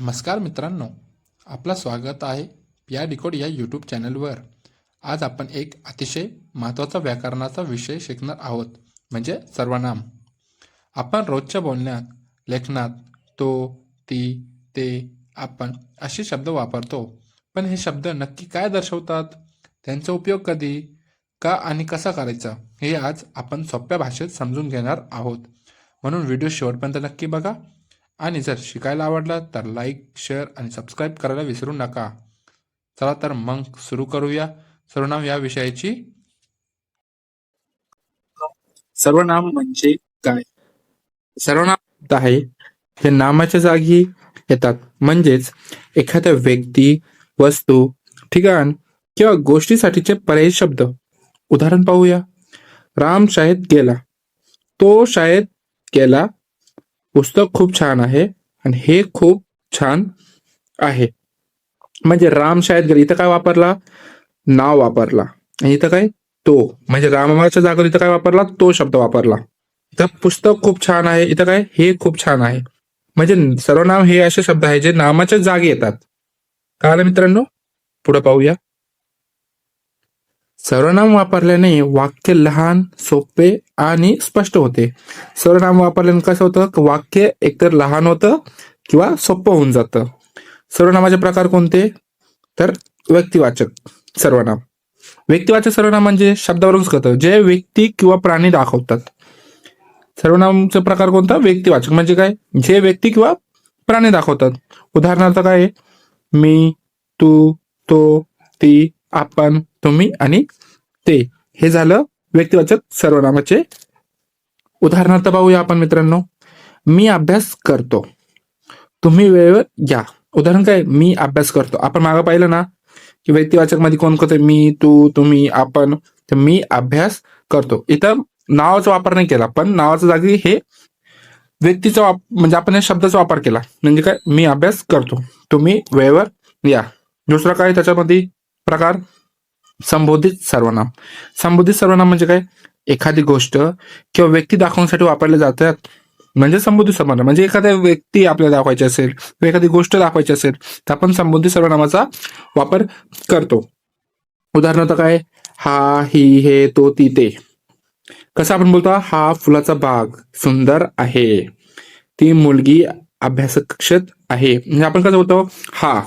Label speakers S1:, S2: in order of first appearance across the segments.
S1: नमस्कार मित्रांनो आपलं स्वागत आहे या डिकोड या यूट्यूब चॅनलवर. आज आपण एक अतिशय महत्त्वाचा व्याकरणाचा विषय शिकणार आहोत म्हणजे सर्वनाम. आपण रोजच्या बोलण्यात लेखनात तो ती ते आपण असे शब्द वापरतो पण हे शब्द नक्की काय दर्शवतात? त्यांचा उपयोग कधी का आणि कसा करायचा? हे आज आपण सोप्या भाषेत समजून घेणार आहोत. म्हणून व्हिडिओ शेवटपर्यंत नक्की बघा. आणि जर शिकायला आवडला तर लाईक शेअर आणि सबस्क्राईब करायला विसरू नका. चला तर मग सुरू करूया. सर्वनाम या विषयाची.
S2: सर्वनाम म्हणजे काय? सर्वनाम आहे. हे नामाच्या जागी येतात. म्हणजेच एखाद्या व्यक्ती वस्तू ठिकाण किंवा गोष्टीसाठीचे पर्यायी शब्द. उदाहरण पाहूया. राम शाळेत गेला. तो शाळेत गेला. पुस्तक खूप छान आहे आणि हे खूप छान आहे. म्हणजे राम शाळेत इथं काय वापरला? नाव वापरला. आणि इथं काय? तो. म्हणजे रामाच्या जागेवर इथं काय वापरला? तो शब्द वापरला. इथं पुस्तक खूप छान आहे इथं काय? हे खूप छान आहे. म्हणजे सर्वनाम हे असे शब्द आहे जे नामाच्या जागी येतात. कळालं मित्रांनो? पुढे पाहूया. सर्वनाम वापरल्याने वाक्य लहान सोपे आणि स्पष्ट होते. सर्वनाम वापरल्याने कसं होतं? वाक्य एकतर लहान होतं किंवा सोपं होऊन जातं. सर्वनामाचे प्रकार कोणते? तर व्यक्तिवाचक सर्वनाम. व्यक्तिवाचक सर्वनाम म्हणजे शब्दावरूनच कळतं. जे व्यक्ती किंवा प्राणी दाखवतात. सर्वनामचा प्रकार कोणता? व्यक्तिवाचक. म्हणजे काय? जे व्यक्ती किंवा प्राणी दाखवतात. उदाहरणार्थ काय? मी तू तो ती आपण तुम्ही आणि ते. हे झालं व्यक्तिवाचक सर्वनामाचे उदाहरणार्थ पाहूया आपण मित्रांनो. मी अभ्यास करतो. तुम्ही वेळेवर या उदाहरण काय? मी अभ्यास करतो. आपण मागं पाहिलं ना की व्यक्तिवाचकमध्ये कोण कोणते मी तू तुम्ही आपण. तर मी अभ्यास करतो. इथं नावाचा वापर नाही केला पण नावाच्या जागी हे व्यक्तीचा वाप म्हणजे आपण या शब्दाचा वापर केला. म्हणजे काय? मी अभ्यास करतो. तुम्ही वेळेवर या. दुसरा काय? त्याच्यामध्ये प्रकार संबोधित सर्वनाम संबोधित सर्वनाम म्हणजे काय? एखादी गोष्ट किंवा व्यक्ती दाखवण्यासाठी वापरल्या जातात. म्हणजे संबोधित सर्वनाम म्हणजे एखाद्या व्यक्ती आपल्याला दाखवायची असेल किंवा एखादी गोष्ट दाखवायची असेल तर आपण संबोधित सर्वनामाचा वापर करतो. उदाहरणार्थ काय? हा ही हे तो ती ते. कसं आपण बोलतो? हा फुलाचा बाग सुंदर आहे. ती मुलगी अभ्यास कक्षेत आहे. म्हणजे आपण कसं बोलतो? हा.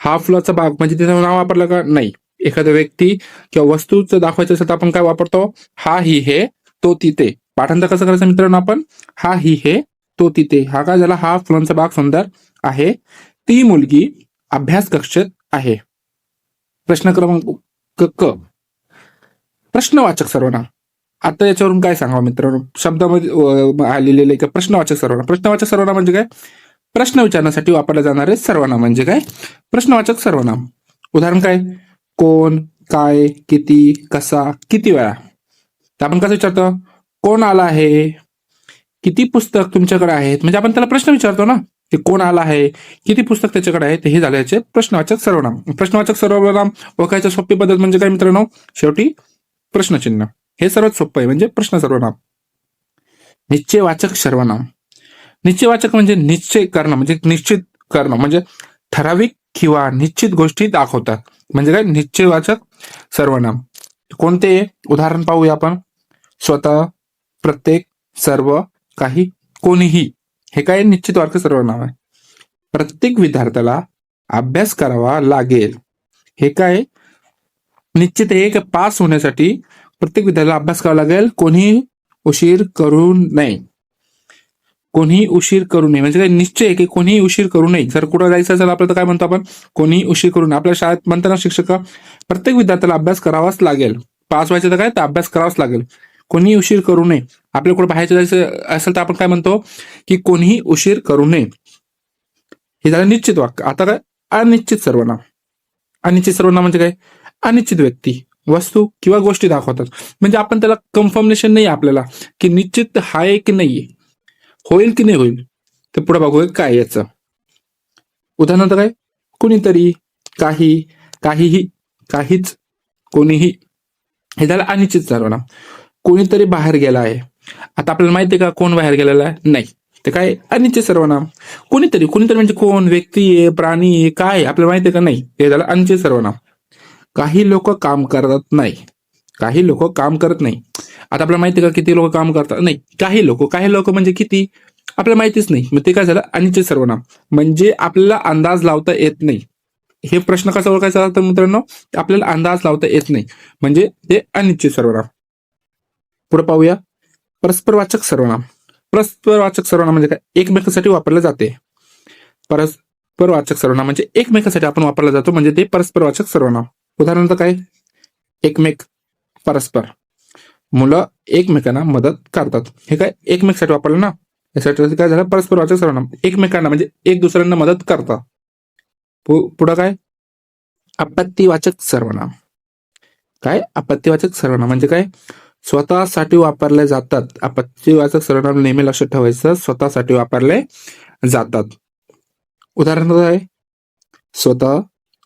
S2: हा फुलाचा बाग म्हणजे तिथं नाव वापरलं का? नाही. एखाद्या व्यक्ती किंवा वस्तूचं दाखवायचं असेल तर आपण काय वापरतो? हा ही हे तो तिथे. पाठांतर कसं करायचं मित्रांनो आपण? हा ही हे तो तिथे. हा काय झाला? हा फुलांचा बाग सुंदर आहे. ती मुलगी अभ्यास कक्षेत आहे. प्रश्न क्रमांक क प्रश्नवाचक सर्वनाम आता याच्यावरून काय सांगावं मित्रांनो? शब्दामध्ये अं, आलेले का प्रश्नवाचक सर्वनाम प्रश्नवाचक सर्वनाम म्हणजे काय? प्रश्न विचारण्यासाठी वापरले जाणारे सर्वनाम म्हणजे काय? प्रश्नवाचक सर्वनाम उदाहरण काय? कोण काय किती कसा किती वेळा? तर आपण कसं विचारतो? कोण आला आहे? किती पुस्तक तुमच्याकडे आहेत? म्हणजे आपण त्याला प्रश्न विचारतो ना की कोण आला आहे? किती पुस्तक त्याच्याकडे आहे ते हे झाल्याचे प्रश्नवाचक सर्वनाम. प्रश्नवाचक सर्वनाम ओळखायच्या सोपी पद्धत म्हणजे काय मित्रांनो? शेवटी प्रश्नचिन्ह. हे सर्वात सोपं आहे म्हणजे प्रश्न सर्वनाम. निश्चयवाचक सर्वनाम. निश्चयवाचक म्हणजे निश्चय करणं म्हणजे निश्चित करणं म्हणजे ठराविक किंवा निश्चित गोष्टी दाखवतात. म्हणजे काय? निश्चयवाचक सर्वनाम. कोणते? उदाहरण पाहूया आपण. स्वतः प्रत्येक सर्व काही कोणीही. हे काय? निश्चित वाक्य सर्वनाम आहे. प्रत्येक विद्यार्थ्याला अभ्यास करावा लागेल. हे काय? निश्चित आहे की पास होण्यासाठी प्रत्येक विद्यार्थ्याला अभ्यास करावा लागेल. कोणी उशीर करू नये. कोणीही उशीर करू नये. म्हणजे काय निश्चय आहे की कोणीही उशीर करू नये. जर कुठं जायचं असेल आपल्याला तर काय म्हणतो आपण? कोणीही उशीर करू नये. आपल्या शाळेत म्हणताना शिक्षक प्रत्येक विद्यार्थ्याला अभ्यास करावाच लागेल. पास व्हायचं तर काय? तर अभ्यास करावाच लागेल. कोणीही उशीर करू नये. आपल्या कुठं बाहेर जायचं असेल तर आपण काय म्हणतो? की कोणीही उशीर करू नये. हे झालं निश्चित वाक्य. आता काय? अनिश्चित सर्वनाम. अनिश्चित सर्वनाम म्हणजे काय? अनिश्चित व्यक्ती वस्तू किंवा गोष्टी दाखवतात. म्हणजे आपण त्याला कन्फर्मेशन नाही आपल्याला की निश्चित आहे की नाहीये. होईल की नाही होईल? तर पुढे बघूया काय याचं. उदाहरणार्थ काय? कुणीतरी काही काहीही काहीच कोणीही. हे झालं अनिश्चित सर्वनाम कोणीतरी बाहेर गेला आहे. आता आपल्याला माहिती आहे का कोण बाहेर गेलेला आहे? नाही. ते काय? अनिश्चित सर्वनाम कोणीतरी कोणीतरी म्हणजे कोण? व्यक्ती आहे प्राणी आहे काय आहे, आपल्याला माहिती आहे का? नाही. हे झालं अनिश्चित सर्वनाम काही लोक काम करत नाही. काही लोक काम करत नाही. आता आपल्याला माहिती का किती लोक काम करतात? नाही काही लोक. काही लोक म्हणजे किती? आपल्याला माहितीच नाही. मग ते काय झालं? अनिश्चित सर्वनाम. म्हणजे आपल्याला अंदाज लावता येत नाही. हे प्रश्न कसा ओळखायचा तर मित्रांनो आपल्याला अंदाज लावता येत नाही. म्हणजे ते अनिश्चित सर्वनाम. पुढे पाहूया. परस्परवाचक सर्वनाम. परस्परवाचक सर्वनाम म्हणजे काय? एकमेकांसाठी वापरले जाते. परस्परवाचक सर्वनाम म्हणजे एकमेकांसाठी आपण वापरला जातो. म्हणजे ते परस्परवाचक सर्वनाम. उदाहरणार्थ काय? एकमेक परस्पर. मुलं एकमेकांना मदत करतात. हे काय एकमेकसाठी वापरलं ना? यासाठी काय झालं? परस्परवाचक सर्वनाम एकमेकांना म्हणजे एक दुसऱ्यांना मदत करतात पुढं काय? आपत्तीवाचक सर्वनाम. काय? आपत्तीवाचक सर्वनाम म्हणजे काय? स्वतःसाठी वापरले जातात. आपत्तीवाचक सर्वनाम नेहमी लक्षात ठेवायचं. स्वतःसाठी वापरले जातात. उदाहरण काय? स्वतः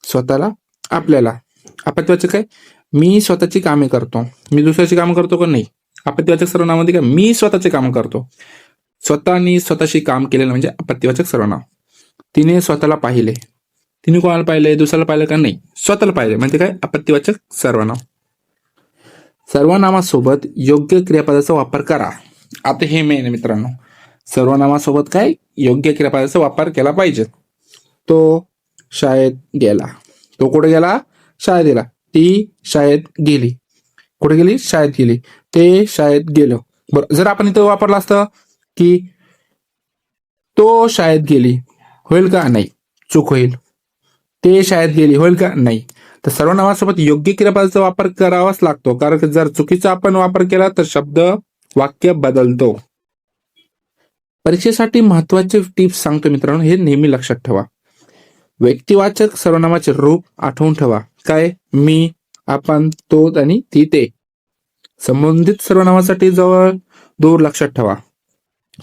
S2: स्वतःला आपल्याला. आपत्तीवाचक काय? मी स्वतःची कामे करतो. मी दुसऱ्याची कामं करतो का नाही? आपत्तीवाचक सर्वनामामध्ये काय? मी स्वतःचे काम करतो. स्वतःनी स्वतःशी काम केलेलं म्हणजे आपत्तीवाचक सर्वनाम. तिने स्वतःला पाहिले. तिने कोणाला पाहिले? दुसऱ्याला पाहिलं का नाही? स्वतःला पाहिले. म्हणजे काय? आपत्तीवाचक सर्वनाम. सर्वनामासोबत योग्य क्रियापदाचा वापर करा. आता हे मेन मित्रांनो. सर्वनामासोबत काय? योग्य क्रियापदाचा वापर केला पाहिजे. तो शाळेत गेला. तो कुठे गेला? शाळेत गेला. ती शाळेत गेली. कुठे गेली? शाळेत गेली. ते शाळेत गेलं. बरं जर आपण इथं वापरलं असतं की तो शाळेत गेली होईल का? नाही. चूक होईल. ते शाळेत गेली होईल का? नाही. तर सर्वनामासोबत योग्य क्रियापदाचा वापर करावाच लागतो. कारण जर चुकीचा आपण वापर केला तर शब्द वाक्य बदलतो. परीक्षेसाठी महत्त्वाचे टिप्स सांगतो मित्रांनो. हे नेहमी लक्षात ठेवा. व्यक्तिवाचक सर्वनामाचे रूप आठवून ठेवा. काय? मी आपण तो आणि ती ते. संबंधित सर्वनामासाठी जवळ दूर लक्षात ठेवा.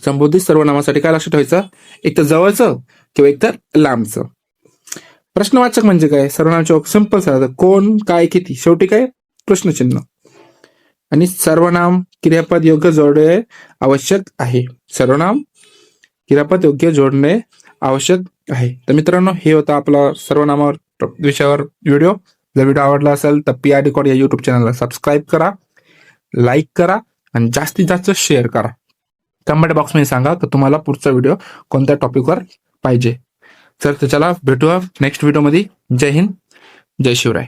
S2: संबोधित सर्वनामासाठी काय लक्षात ठेवायचं? एकतर जवळचं किंवा एक तर लांबचं. प्रश्नवाचक म्हणजे काय? सर्वनामाचे सिंपल सर कोण काय किती? शेवटी काय? प्रश्नचिन्ह. आणि सर्वनाम क्रियापद योग्य जोडणे आवश्यक आहे. सर्वनाम क्रियापद योग्य जोडणे आवश्यक आहे. तर मित्रांनो हे होतं आपला सर्वनामावर विषयावर व्हिडिओ जर व्हिडिओ आवडला असेल तर पी आर रेकॉर्ड या युट्यूब चॅनलला सबस्क्राईब करा लाईक करा आणि जास्तीत जास्त शेअर करा. कमेंट बॉक्समध्ये सांगा की तुम्हाला पुढचा व्हिडिओ कोणत्या टॉपिकवर पाहिजे. तर त्याच्याला भेटूया नेक्स्ट व्हिडिओमध्ये जय हिंद जय शिवराय.